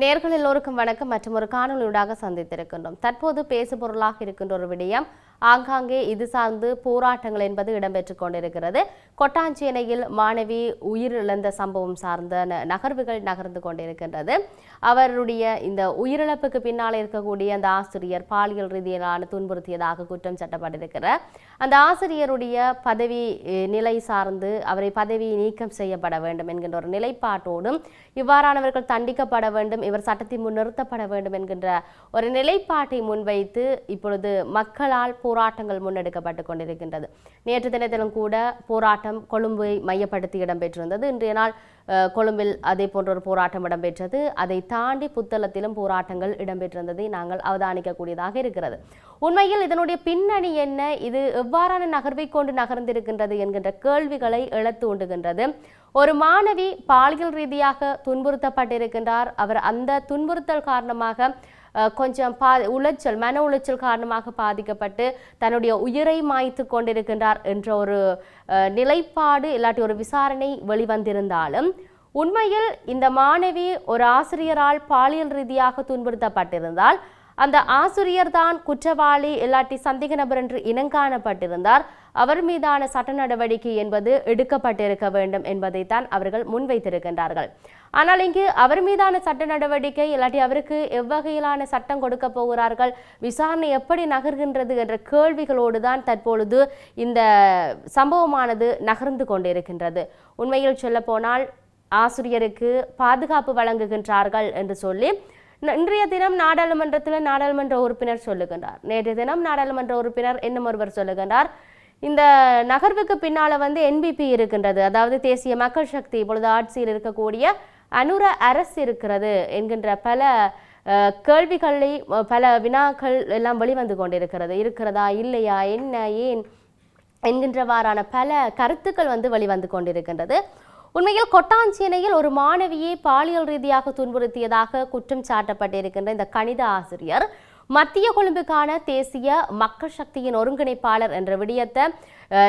நேர்கள் எல்லோருக்கும் வணக்கம் மற்றும் ஒரு காணொலியூடாக சந்தித்திருக்கின்றோம். தற்போது பேசு பொருளாக இருக்கின்ற ஒரு விடயம் ஆங்காங்கே இது சார்ந்து போராட்டங்கள் என்பது இடம்பெற்றுக் கொண்டிருக்கிறது. கொட்டாஞ்சேனையில் மாணவி உயிரிழந்த சம்பவம் சார்ந்த ந- நகர்வுகள் நகர்ந்து கொண்டிருக்கின்றது. அவருடைய இந்த உயிரிழப்புக்கு பின்னால் இருக்கக்கூடிய அந்த ஆசிரியர் பாலியல் ரீதியிலான துன்புறுத்தியதாக குற்றம் சட்டப்பட்டிருக்கிறார். அந்த ஆசிரியருடைய பதவி நிலை சார்ந்து அவரை பதவி நீக்கம் செய்யப்பட வேண்டும் என்கின்ற ஒரு நிலைப்பாட்டோடும் இவ்வாறானவர்கள் தண்டிக்கப்பட வேண்டும் இவர் சட்டத்தின் முன் நிறுத்தப்பட வேண்டும் என்கின்ற ஒரு நிலைப்பாட்டை முன்வைத்து இப்பொழுது மக்களால் போராட்டங்கள் முன்னெடுக்கப்பட்டு கொண்டிருக்கின்றது. நேற்று தினத்திலும் கூட போராட்டம் கொழும்பை மையப்படுத்தி இடம்பெற்றிருந்தது. இன்றைய நாள் கொழும்பில் அதே போன்ற ஒரு போராட்டம் இடம்பெற்றது. அதை தாண்டி புத்தளத்திலும் போராட்டங்கள் இடம்பெற்றிருந்ததை நாங்கள் அவதானிக்கக்கூடியதாக இருக்கிறது. உண்மையில் இதனுடைய பின்னணி என்ன? இது எவ்வாறான நகர்வை கொண்டு நகர்ந்திருக்கின்றது என்கின்ற கேள்விகளை எழத் தூண்டுகின்றது ஒரு மாணவி பாலியல் ரீதியாக துன்புறுத்தப்பட்டிருக்கின்றார். அவர் அந்த துன்புறுத்தல் காரணமாக கொஞ்சம் பா உளைச்சல் மன உளைச்சல் காரணமாக பாதிக்கப்பட்டு தன்னுடைய உயிரை மாய்த்து கொண்டிருக்கின்றார் என்ற ஒரு நிலைப்பாடு இல்லாட்டி ஒரு விசாரணை வெளிவந்திருந்தாலும் உண்மையில் இந்த மாணவி ஒரு ஆசிரியரால் பாலியல் ரீதியாக துன்புறுத்தப்பட்டிருந்தால் அந்த ஆசிரியர் தான் குற்றவாளி இல்லாட்டி சந்தேக நபர் என்று இனங்காணப்பட்டிருந்தார் அவர் மீதான சட்ட நடவடிக்கை என்பது எடுக்கப்பட்டிருக்க வேண்டும் என்பதைத்தான் அவர்கள் முன்வைத்திருக்கின்றார்கள். ஆனால் இங்கு அவர் மீதான சட்ட நடவடிக்கை இல்லாட்டி அவருக்கு எவ்வகையிலான சட்டம் கொடுக்க போகிறார்கள் விசாரணை எப்படி நகர்கின்றது என்ற கேள்விகளோடு தான் தற்பொழுது இந்த சம்பவமானது நகர்ந்து கொண்டிருக்கின்றது. உண்மையில் சொல்லப்போனால் ஆசிரியருக்கு பாதுகாப்பு வழங்குகின்றார்கள் என்று சொல்லி இன்றைய தினம் நாடாளுமன்றத்தில் நாடாளுமன்ற உறுப்பினர் சொல்லுகின்றார். நேற்றைய தினம் நாடாளுமன்ற உறுப்பினர் இன்னும் ஒருவர் சொல்லுகின்றார். இந்த நகர்வுக்கு பின்னால வந்து என்பிபி இருக்கின்றது. அதாவது தேசிய மக்கள் சக்தி இப்பொழுது ஆட்சியில் இருக்கக்கூடிய அனுர அரசு இருக்கிறது என்கின்ற பல கேள்விகளை பல வினாக்கள் எல்லாம் வெளிவந்து கொண்டிருக்கிறது. இருக்கிறதா இல்லையா என்ன ஏன் என்கின்றவாறான பல கருத்துக்கள் வந்து வெளிவந்து கொண்டிருக்கின்றது. உண்மையில் கொட்டாஞ்சேனையில் ஒரு மாணவியை பாலியல் ரீதியாக துன்புறுத்தியதாக குற்றம் சாட்டப்பட்டிருக்கின்ற இந்த கணித ஆசிரியர் மத்திய கொழும்புக்கான தேசிய மக்கள் சக்தியின் ஒருங்கிணைப்பாளர் என்ற விடயத்தை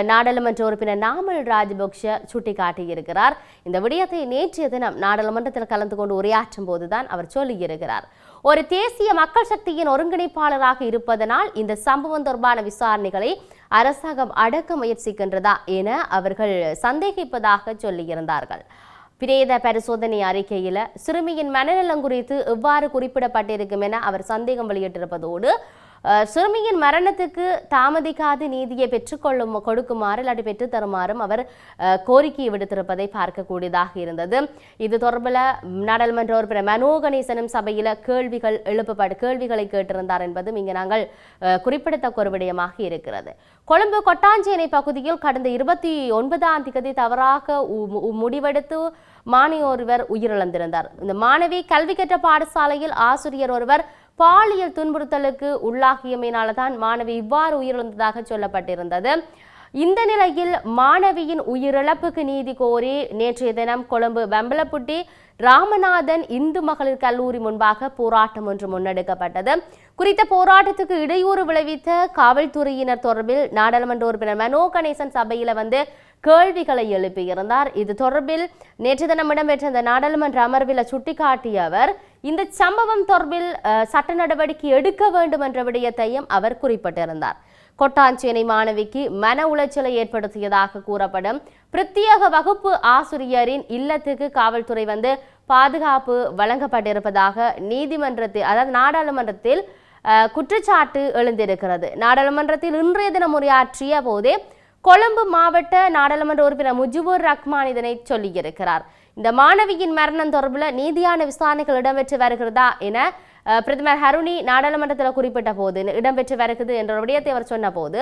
நாடாளுமன்ற உறுப்பினர் நாமல் ராஜபக்ஷ சுட்டிக்காட்டியிருக்கிறார். இந்த விடயத்தை நேற்றைய தினம் நாடாளுமன்றத்தில் கலந்து கொண்டு உரையாற்றும் போதுதான் அவர் சொல்லியிருக்கிறார். ஒரு தேசிய மக்கள் சக்தியின் ஒருங்கிணைப்பாளராக இருப்பதனால் இந்த சம்பவம் தொடர்பான விசாரணைகளை அரசாங்கம் அடக்க முயற்சிக்கின்றதா என அவர்கள் சந்தேகிப்பதாக சொல்லியிருந்தார்கள். பிரேத பரிசோதனை அறிக்கையில சிறுமியின் மனநலம் குறித்து எவ்வாறு குறிப்பிடப்பட்டிருக்கும் என அவர் சந்தேகம் வெளியிட்டிருப்பதோடு சிறுமியின் மரணத்துக்கு தாமதிக்காது நீதியை பெற்றுக்கொள்ளும் கொடுக்குமாறு இல்லாட்டி பெற்றுத் தருமாறும் அவர் கோரிக்கை விடுத்திருப்பதை பார்க்கக்கூடியதாக இருந்தது. இது தொடர்பில் நாடாளுமன்ற உறுப்பினர் மனோ கணேசனும் சபையில் கேள்விகள் எழுப்பப்பட்டு கேள்விகளை கேட்டிருந்தார் என்பதும் இங்கு நாங்கள் குறிப்பிடத்தக்க ஒரு விடயமாக இருக்கிறது. கொழும்பு கொட்டாஞ்சேனை பகுதியில் கடந்த இருபத்தி ஒன்பதாம் தேதி தவறாக உ- முடிவெடுத்து மாணவி ஒருவர் உயிரிழந்திருந்தார். இந்த மாணவி கல்வி கற்ற பாடசாலையில் ஆசிரியர் ஒருவர் பாலியல் துன்புறுத்தலுக்கு உள்ளாகியமையினால தான் மாணவி இவ்வாறு உயிரிழந்ததாக சொல்லப்பட்டிருந்தது. இந்த நிலையில் மாணவியின் உயிரிழப்புக்கு நீதி கோரி நேற்றைய தினம் கொழும்பு வெம்பலப்புட்டி ராமநாதன் இந்து மகளிர் கல்லூரி முன்பாக போராட்டம் ஒன்று முன்னெடுக்கப்பட்டது. குறித்த போராட்டத்துக்கு இடையூறு விளைவித்த காவல்துறையினர் தொடர்பில் நாடாளுமன்ற உறுப்பினர் மனோ கணேசன் சபையில் வந்து கேள்விகளை எழுப்பியிருந்தார் இது தொடர்பில் நேற்று தினம் இடம்பெற்ற இந்த நாடாளுமன்ற அமர்வில் சுட்டிக்காட்டிய அவர் இந்த சம்பவம் தொடர்பில் சட்ட நடவடிக்கை எடுக்க வேண்டும் என்ற விடயத்தையும் அவர் குறிப்பிட்டிருந்தார். கொட்டாஞ்சேனை மாணவிக்கு மன உளைச்சலை ஏற்படுத்தியதாக கூறப்படும் பிரத்யேக வகுப்பு ஆசிரியரின் இல்லத்துக்கு காவல்துறை வந்து பாதுகாப்பு வழங்கப்பட்டிருப்பதாக நீதிமன்றத்தில் அதாவது நாடாளுமன்றத்தில் குற்றச்சாட்டு எழுந்திருக்கிறது. நாடாளுமன்றத்தில் இன்றைய தினம் உரையாற்றிய போதே கொழும்பு மாவட்ட நாடாளுமன்ற உறுப்பினர் முஜிபுர் ரஹ்மான் இதனை சொல்லியிருக்கிறார். இந்த மாணவியின் மரணம் தொடர்பில் நீதியான விசாரணைகள் இடம்பெற்று வருகிறதா என பிரதமர் ஹருணி நாடாளுமன்றத்தில் குறிப்பிட்ட போது இடம்பெற்று வருகிறது என்ற விடயத்தை அவர் சொன்ன போது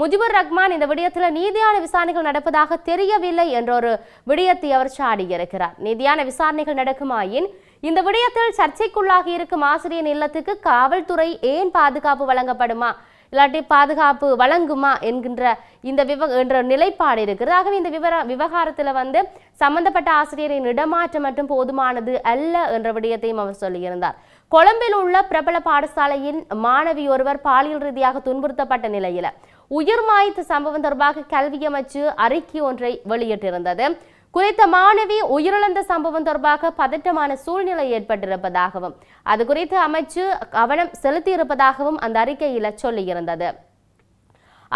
முஜிபுர் ரஹ்மான் இந்த விடயத்தில் நீதியான விசாரணைகள் நடப்பதாக தெரியவில்லை என்ற ஒரு விடயத்தை அவர் சாடியிருக்கிறார். நீதியான விசாரணைகள் நடக்குமாயின் இந்த விடயத்தில் சர்ச்சைக்குள்ளாகி இருக்கும் ஆசிரியர் இல்லத்துக்கு காவல்துறை ஏன் பாதுகாப்பு வழங்கப்படுமா இல்லாட்டி பாதுகாப்பு வழங்குமா என்கின்ற இந்த விவ என்ற நிலைப்பாடு இருக்கிறது ஆகவே இந்த விவர விவகாரத்தில் வந்து சம்பந்தப்பட்ட ஆசிரியரின் இடமாற்றம் மட்டும் போதுமானது அல்ல என்ற விடயத்தையும் அவர் சொல்லியிருந்தார். கொழும்பில் உள்ள பிரபல பாடசாலையின் மாணவி ஒருவர் பாலியல் ரீதியாக துன்புறுத்தப்பட்ட நிலையில் உயிர் மாய்த்த சம்பவம் தொடர்பாக கல்வி அமைச்சு அறிக்கை ஒன்றை வெளியிட்டிருந்தது. குறித்த மாணவி உயிரிழந்த சம்பவம் தொடர்பாக பதட்டமான சூழ்நிலை ஏற்பட்டிருப்பதாகவும் அது குறித்து அமைச்சு கவனம் செலுத்தியிருப்பதாகவும் அந்த அறிக்கையில் சொல்லியிருந்தது.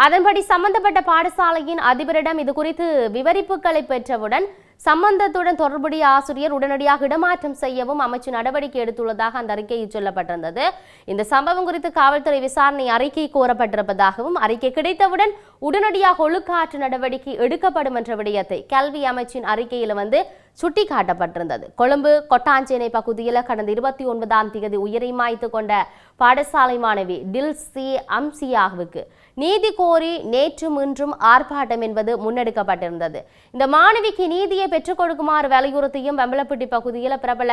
அதன்படி சம்பந்தப்பட்ட பாடசாலையின் அதிபரிடம் இது குறித்து விவரிப்புகளை பெற்றவுடன் சம்பந்தத்துடன் தொடர்புடைய ஆசிரியர் உடனடியாக இடமாற்றம் செய்யவும் அமைச்சு நடவடிக்கை எடுத்துள்ளதாக அந்த அறிக்கையில் சொல்லப்பட்டிருந்தது. இந்த சம்பவம் குறித்து காவல்துறை விசாரணை அறிக்கை கோரப்பட்டிருப்பதாகவும் அறிக்கை கிடைத்தவுடன் உடனடியாக ஒழுக்காற்று நடவடிக்கை எடுக்கப்படும் என்ற விடயத்தை கல்வி அமைச்சின் அறிக்கையில் வந்து சுட்டிக்காட்டப்பட்டிருந்தது. கொழும்பு கொட்டாஞ்சேனை பகுதியில் கடந்த இருபத்தி ஒன்பதாம் தேதி உயிரை மாய்த்து கொண்ட பாடசாலை மாணவி டில்சி அம்சியாவுக்கு நீதி கோரி நேற்றும் இன்றும் ஆர்ப்பாட்டம் என்பது முன்னெடுக்கப்பட்டிருந்தது. இந்த மாணவிக்கு நீதியை பெற்றுக் கொடுக்குமாறு வலியுறுத்தியும் வெம்பலப்பட்டி பகுதியில் பிரபல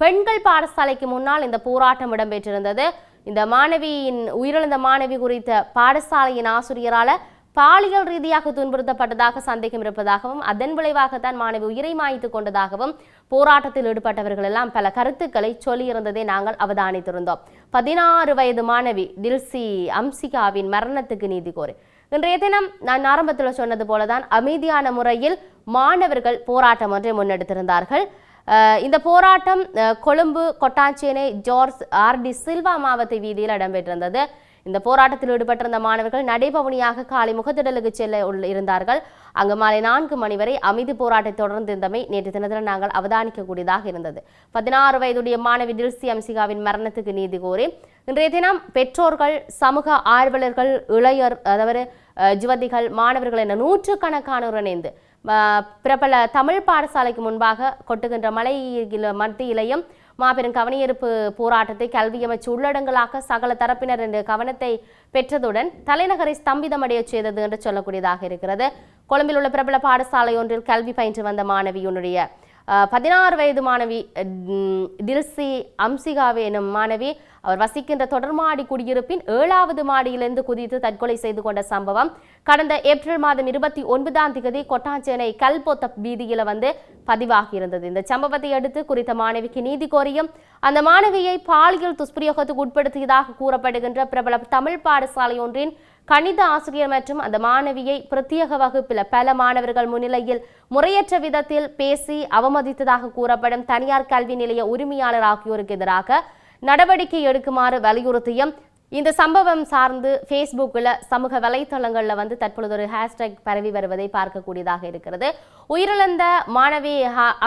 பெண்கள் பாடசாலைக்கு முன்னால் இந்த போராட்டம் இடம்பெற்றிருந்தது. இந்த மாணவியின் உயிரிழந்த மாணவி குறித்த பாடசாலையின் ஆசிரியரால பாலியல் ரீதியாக துன்புறுத்தப்பட்டதாக சந்தேகம் இருப்பதாகவும் அதன் விளைவாகத்தான் மாணவி உயிரை மாய்த்து கொண்டதாகவும் போராட்டத்தில் ஈடுபட்டவர்கள் எல்லாம் பல கருத்துக்களை சொல்லியிருந்ததை நாங்கள் அவதானித்திருந்தோம். பதினாறு வயது மாணவி டில்சி அம்சிகாவின் மரணத்துக்கு நீதி கோரி. இன்றைய தினம் நான் ஆரம்பத்தில் சொன்னது போலதான் அமைதியான முறையில் மாணவர்கள் போராட்டம் ஒன்றை முன்னெடுத்திருந்தார்கள். அஹ் இந்த போராட்டம் அஹ், Colombo Kotahena George R de Silva மாவட்ட வீதியில் இடம்பெற்றிருந்தது. இந்த போராட்டத்தில் ஈடுபட்டிருந்த மாணவர்கள் நடைபவனியாக காலை முகத்திடலுக்கு செல்ல இருந்தார்கள். அங்கு மாலை நான்கு மணி வரை அமைதி போராட்டத்தை தொடர்ந்திருந்தமை நேற்று தினத்தில் நாங்கள் அவதானிக்கக்கூடியதாக இருந்தது. பதினாறு வயதுடைய மாணவி டில்சி அம்சிகாவின் மரணத்துக்கு நீதி கோரி இன்றைய தினம் பெற்றோர்கள் சமூக ஆர்வலர்கள் இளையர் அதாவது ஜுவதிகள் யுவதிகள் மாணவர்கள் என நூற்றுக்கணக்கானோர் இணைந்து பிரபல தமிழ் பாடசாலைக்கு முன்பாக கொட்டுகின்ற மலை மத்தியிலையும் மாபெரும் கவனஈர்ப்பு போராட்டத்தை கல்வி அமைச்சு உள்ளடங்கலாக சகல தரப்பினர் என்ற கவனத்தை பெற்றதுடன் தலைநகரை ஸ்தம்பிதமடைய செய்தது என்று சொல்லக்கூடியதாக இருக்கிறது. கொழும்பில் உள்ள பிரபல பாடசாலை ஒன்றில் கல்வி பயின்று வந்த மாணவியுடைய பதினாறு வயது மாணவி டில்சி அம்சிகாவே எனும் மாணவி அவர் வசிக்கின்ற தொடர்மாடி குடியிருப்பின் ஏழாவது மாடியிலிருந்து குதித்து தற்கொலை செய்து கொண்ட சம்பவம். கடந்த ஏப்ரல் மாதம் இருபத்தி ஒன்பதாம் தேதி கொட்டாஞ்சேனை கல்பொத்த வீதியில் வந்து பதிவாகி இருந்தது இந்த சம்பவத்தை அடுத்து குறித்த மாணவிக்கு நீதி கோரியும் அந்த மாணவியை பாலியல் துஷ்பிரயோகத்துக்கு உட்படுத்தியதாக கூறப்படுகின்ற பிரபல தமிழ் பாடசாலை ஒன்றின் கணித ஆசிரியர் மற்றும் அந்த மாணவியை பிரத்யேக வகுப்பில் பல மாணவர்கள் முன்னிலையில் முறையற்ற விதத்தில் பேசி அவமதித்ததாக கூறப்படும் தனியார் கல்வி நிலைய உரிமையாளர் ஆகியோருக்கு எதிராக நடவடிக்கை எடுக்குமாறு வலியுறுத்தியும் இந்த சம்பவம் சார்ந்து ஃபேஸ்புக்கில் சமூக வலைத்தளங்களில் வந்து தற்பொழுது ஒரு ஹேஷ்டேக் பரவி வருவதை பார்க்கக்கூடியதாக இருக்கிறது. உயிரிழந்த மாணவி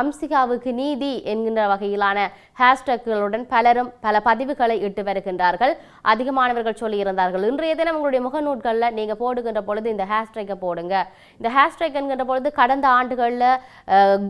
அம்சிகாவுக்கு நீதி என்கின்ற வகையிலான ஹேஷ்டேக்குகளுடன் பலரும் பல பதிவுகளை இட்டு வருகின்றார்கள். அதிகமானவர்கள் சொல்லியிருந்தார்கள் இன்றைய தினம் உங்களுடைய முகநூல்களில் நீங்கள் போடுகின்ற பொழுது இந்த ஹேஷ்டேக்கை போடுங்க. இந்த ஹேஷ்டேக் என்கின்ற பொழுது கடந்த ஆண்டுகளில்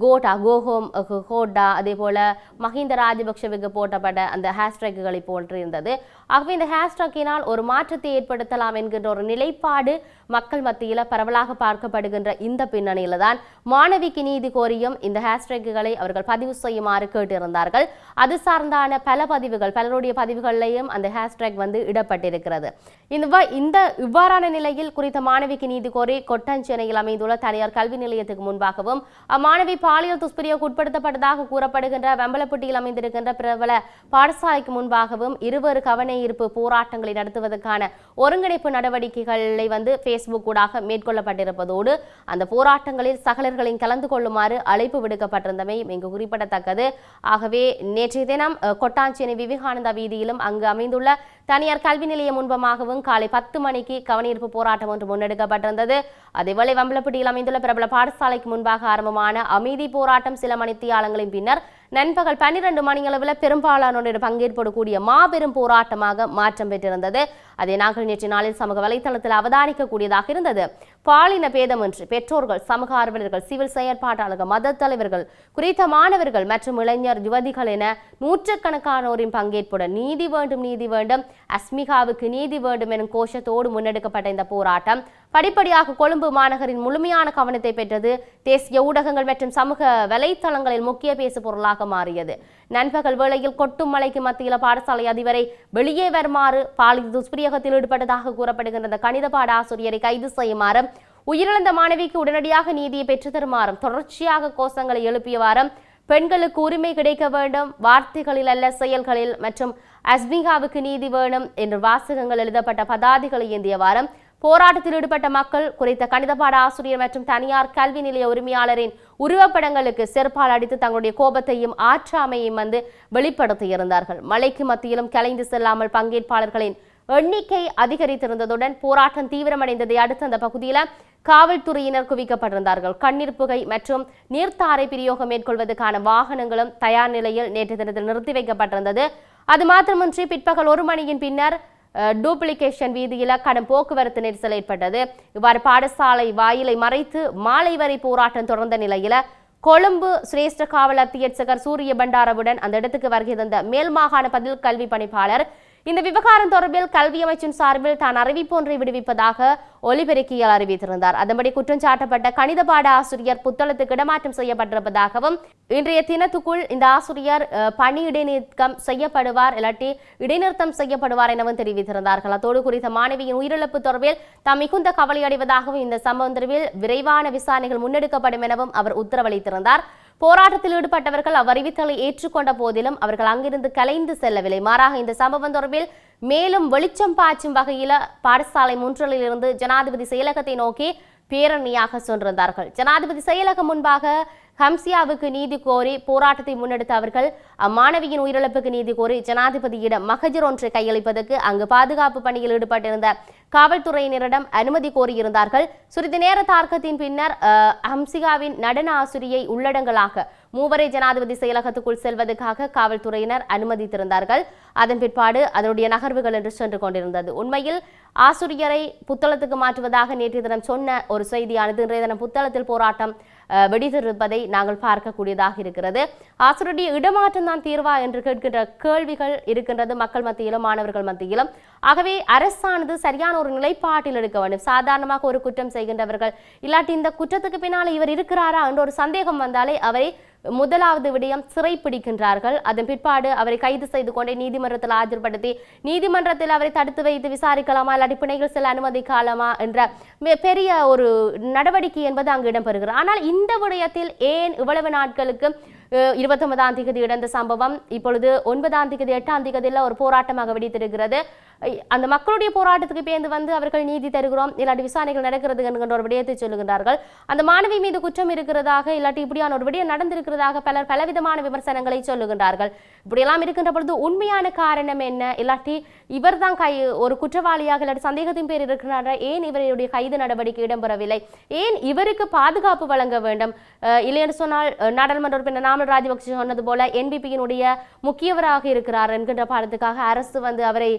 கோட்டா கோஹோம் அஹ், ஹோட்டா அதே போல் மஹிந்த ராஜபக்ஷவுக்கு போட்டப்பட்ட அந்த ஹேஷ்டேக்குகளை போன்று இருந்தது ஆகவே இந்த ஹேஷ்டேக்கினால் ஒரு மாற்றத்தை ஏற்படுத்தலாம் என்கின்ற ஒரு நிலைப்பாடு மக்கள் மத்தியில் பரவலாக பார்க்கப்படுகின்ற இந்த பின்னணியில தான் மாணவிக்கு நீதி கோரியும் இந்த ஹேஷ்டேக்குகளை அவர்கள் பதிவு செய்யுமாறு கேட்டிருந்தார்கள். அது சார்ந்தான பல பதிவுகள் பலருடைய பதிவுகளிலையும் அந்த ஹேஷ்டேக் வந்து இடப்பட்டிருக்கிறது. இந்த வ- இந்த இவ்வாறான நிலையில் குறித்த மாணவிக்கு நீதி கோரி கொட்டஞ்சேனையில் அமைந்துள்ள தனியார் கல்வி நிலையத்துக்கு முன்பாகவும் அம்மாணவி பாலியல் துஷ்பிரியோக்கு உட்படுத்தப்பட்டதாக கூறப்படுகின்ற வெம்பலப்பட்டியில் அமைந்திருக்கின்ற பிரபல பாடசாலைக்கு முன்பாகவும் இருவர் கவன ஈர்ப்பு போராட்டங்களை நடத்துவதற்கான ஒருங்கிணைப்பு நடவடிக்கைகளை வந்து ஃபேஸ்புக் ஊடாக மேற்கொள்ளப்பட்டிருப்பதோடு அந்த போராட்டங்களில் சகலர்களின் கலந்து கொள்ளுமாறு அழைப்பு விடுக்கப்பட்டிருந்தமை இங்கு குறிப்பிடத்தக்கது. ஆகவே நேற்றைய தினம் அஹ், கொட்டாஞ்சேனை விவேகானந்தா வீதியிலும் அங்கு அமைந்துள்ள தனியார் கல்வி நிலையம் முன்பமாகவும் காலை பத்து மணிக்கு கவனீர்ப்பு போராட்டம் ஒன்று முன்னெடுக்கப்பட்டிருந்தது. அதேவேளை வம்பலப்பட்டியில் அமைந்துள்ள பிரபல பாடசாலைக்கு முன்பாக ஆரம்பமான அமைதி போராட்டம் சில மணித்தியாலங்களின் பின்னர் நண்பகல் பன்னிரண்டு மணியளவில் பெரும்பாலானோரின் பங்கேற்போடு கூடிய மாபெரும் போராட்டமாக மாற்றம் பெற்றிருந்தது. அதே நாங்கள் நேற்று நாளில் சமூக வலைத்தளத்தில் அவதானிக்கக்கூடியதாக இருந்தது. பாலின பேதமின்றி பெற்றோர்கள் சமூக ஆர்வலர்கள் சிவில் செயற்பாட்டாளர்கள் மத தலைவர்கள் குறித்த மாணவர்கள் மற்றும் இளைஞர் யுவதிகள் என நூற்றுக்கணக்கானோரின் பங்கேற்புடன் நீதி வேண்டும் நீதி வேண்டும் அஸ்மிகாவுக்கு நீதி வேண்டும் எனும் கோஷத்தோடு முன்னெடுக்கப்பட்ட இந்த போராட்டம் படிப்படியாக கொழும்பு மாநகரின் முழுமையான கவனத்தை பெற்றது தேசிய ஊடகங்கள் மற்றும் சமூக வலைத்தளங்களில் முக்கிய பேசு பொருளாக மாறியது. நண்பகல் வேளையில் கொட்டும் மலைக்கு மத்தியில் பாடசாலை அதிபரை வெளியே வருமாறு பாலியல் துஷ்பிரயோகத்தில் ஈடுபட்டதாக கூறப்படுகின்ற இந்த கணித பாட ஆசிரியரை கைது செய்யுமாறு உயிரிழந்த மாணவிக்கு உடனடியாக நீதியை பெற்று தருமாறும் தொடர்ச்சியாக கோஷங்களை எழுப்பியவாறும் பெண்களுக்கு உரிமை கிடைக்க வேண்டும் வார்த்தைகளில் அல்ல செயல்களில் மற்றும் அஸ்மிகாவுக்கு நீதி வேணும் என்று வாசகங்கள் எழுதப்பட்ட பதாதிகளை ஏந்திய வாரம் போராட்டத்தில் ஈடுபட்ட மக்கள் குறித்த கணித பாட ஆசிரியர் மற்றும் தனியார் கல்வி நிலைய உரிமையாளரின் உருவப்படங்களுக்கு செருப்பால் அடித்து தங்களுடைய கோபத்தையும் ஆற்றாமையும் வந்து வெளிப்படுத்தியிருந்தார்கள். மலைக்கு மத்தியிலும் கலைந்து செல்லாமல் பங்கேற்பாளர்களின் எண்ணிக்கை அதிகரித்திருந்ததுடன் போராட்டம் தீவிரமடைந்ததை அடுத்து அந்த பகுதியில் காவல்துறையினர் குவிக்கப்பட்டிருந்தார்கள். கண்ணீர் புகை மற்றும் நீர்த்தாரை பிரயோகம் மேற்கொள்வதற்கான வாகனங்களும் தயார் நிலையில் நேற்று தினத்தில் நிறுத்தி வைக்கப்பட்டிருந்தது. அது மாத்திரமின்றி பிற்பகல் ஒரு மணியின் பின்னர் டூப்ளிகேஷன் வீதியில் கடும் போக்குவரத்து நெரிசல் ஏற்பட்டது. இவ்வாறு பாடசாலை வாயிலை மறைத்து மாலை வரை போராட்டம் தொடர்ந்த நிலையில கொழும்பு சிரேஷ்ட காவல் அத்தியட்சகர் சூரிய பண்டாரவுடன் அந்த இடத்துக்கு வருகை தந்த மேல் மாகாண பதில் கல்வி பணிப்பாளர் இந்த விவகாரம் தொடர்பில் கல்வி அமைச்சின் சார்பில் தான் அறிவிப்பு ஒன்றை விடுவிப்பதாக ஒலிபெருக்கியில் அறிவித்திருந்தார். அதன்படி குற்றம் சாட்டப்பட்ட கணித பாட ஆசிரியர் புத்தளத்துக்கு இடமாற்றம் செய்யப்பட்டிருப்பதாகவும் இன்றைய தினத்துக்குள் இந்த ஆசிரியர் பணி இடைநீக்கம் செய்யப்படுவார் இல்லாட்டி இடைநிறுத்தம் செய்யப்படுவார் எனவும் தெரிவித்திருந்தார்கள். அத்தோடு குறித்த மாணவியின் உயிரிழப்பு தொடர்பில் தாம் மிகுந்த கவலை அடைவதாகவும் இந்த சம்பவம் தொடர்பில் விரைவான விசாரணைகள் முன்னெடுக்கப்படும் எனவும் அவர் உத்தரவளித்திருந்தார். போராட்டத்தில் ஈடுபட்டவர்கள் அவ்வறிவித்தலை ஏற்றுக்கொண்ட போதிலும் அவர்கள் அங்கிருந்து கலைந்து செல்லவில்லை. மாறாக இந்த சம்பவம் தொடர்பில் மேலும் வெளிச்சம் பாய்ச்சும் வகையில் பாடசாலை முன்றலில் இருந்து ஜனாதிபதி செயலகத்தை நோக்கி பேரணியாக சென்றிருந்தார்கள். ஜனாதிபதி செயலகம் முன்பாக ஹம்சியாவுக்கு நீதி கோரி போராட்டத்தை முன்னெடுத்த அவர்கள் அம்மாணவியின் உயிரிழப்புக்கு நீதி கோரி ஜனாதிபதியிடம் மகஜர் ஒன்றை கையளிப்பதற்கு அங்கு பாதுகாப்பு பணியில் ஈடுபட்டிருந்த காவல்துறையினரிடம் அனுமதி கோரியிருந்தார்கள். சிறிது நேர தார்க்கத்தின் பின்னர் ஹம்சிகாவின் நடன ஆசிரியை உள்ளடங்கலாக மூவரை ஜனாதிபதி செயலகத்துக்குள் செல்வதற்காக காவல்துறையினர் அனுமதித்திருந்தார்கள். அதன் பிற்பாடு அதனுடைய நகர்வுகள் என்று சென்று கொண்டிருந்தது. உண்மையில் ஆசிரியரை புத்தளத்துக்கு மாற்றுவதாக நேற்றைய தினம் சொன்ன ஒரு செய்தியானது இன்றைய தினம் புத்தளத்தில் போராட்டம் வெடித்திருப்பதை நாங்கள் பார்க்கக்கூடியதாக இருக்கிறது. ஆசிரியருடைய இடமாற்றம் தான் தீர்வா என்று கேட்கின்ற கேள்விகள் இருக்கின்றது மக்கள் மத்தியிலும் மாணவர்கள் மத்தியிலும். ஆகவே அரசானது சரியான ஒரு நிலைப்பாட்டில் எடுக்க வேண்டும். சாதாரணமாக ஒரு குற்றம் செய்கின்றவர்கள் இல்லாட்டி இந்த குற்றத்துக்கு பின்னால் இவர் இருக்கிறாரா என்ற ஒரு சந்தேகம் வந்தாலே அவரை முதலாவது விடயம் சிறை பிடிக்கின்றார்கள். அதன் பிற்பாடு அவரை கைது செய்து கொண்டே நீதிமன்றத்தில் ஆஜர்படுத்தி நீதிமன்றத்தில் அவரை தடுத்து வைத்து விசாரிக்கலாமா இல்லாட்டி பிணைகள் செல்ல அனுமதிக்கலாமா என்ற பெரிய ஒரு நடவடிக்கை என்பது அங்கு இடம்பெறுகிறது. ஆனால் இந்த விடயத்தில் ஏன் இவ்வளவு நாட்களுக்கு இருபத்தொன்பதாம் தேதி இடந்த சம்பவம் இப்பொழுது ஒன்பதாம் தேதி எட்டாம் தேதியில் ஒரு போராட்டமாக வெடித்திருக்கிறது. அந்த மக்களுடைய போராட்டத்துக்கு பேர்ந்து வந்து அவர்கள் நீதி தருகிறோம். இல்லாட்டி விசாரணைகள் நடக்கிறது என்கின்ற ஒரு விடயத்தை சொல்லுகிறார்கள் அந்த மாணவி மீது குற்றம் இருக்கிறதாக இல்லாட்டி இப்படியான ஒரு விடயம் நடந்திருக்கிறதாக பலர் பலவிதமான விமர்சனங்களை சொல்லுகின்றார்கள். இப்படியெல்லாம் இருக்கின்ற பொழுது உண்மையான காரணம் என்ன? இல்லாட்டி இவர் தான் கை ஒரு குற்றவாளியாக இல்லாட்டி சந்தேகத்தின் பேர் இருக்கிறாரா ஏன் இவருடைய கைது நடவடிக்கை இடம்பெறவில்லை? ஏன் இவருக்கு பாதுகாப்பு வழங்க வேண்டும்? இல்லைன்னு சொன்னால் நாடாளுமன்ற உறுப்பினர் நாமல் ராஜபக்சே சொன்னது போல என்பிபியினுடைய முக்கியவராக இருக்கிறார் என்கின்ற பாடத்துக்காக அரசு வந்து அவரை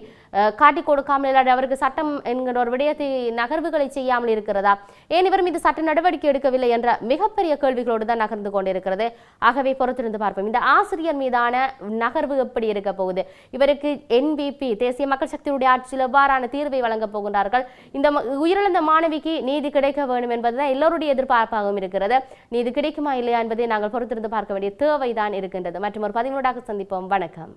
காட்டி கொடுக்காமல் அவருக்கு சட்டம் என்கிற ஒரு விடயத்தை நகர்வுகளை செய்யாமல் இருக்கிறதா? ஏன் இவர் மீது சட்ட நடவடிக்கை எடுக்கவில்லை என்ற மிகப்பெரிய கேள்விகளோடு தான் நகர்ந்து கொண்டிருக்கிறது. ஆகவே பொறுத்திருந்து பார்ப்போம். இந்த ஆசிரியர் மீதான நகர்வு எப்படி இருக்க போகுது? இவருக்கு என்பிபி தேசிய மக்கள் சக்தியுடைய ஆட்சியில் எவ்வாறான தீர்வை வழங்கப் போகின்றார்கள்? இந்த உயிரிழந்த மாணவிக்கு நீதி கிடைக்க வேண்டும் என்பதுதான் எல்லோருடைய எதிர்பார்ப்பாகவும் இருக்கிறது. நீதி கிடைக்குமா இல்லையா என்பதை நாங்கள் பொறுத்திருந்து பார்க்க வேண்டிய தேவைதான் இருக்கின்றது. மற்றும் ஒரு பதினோடாக சந்திப்போம். வணக்கம்.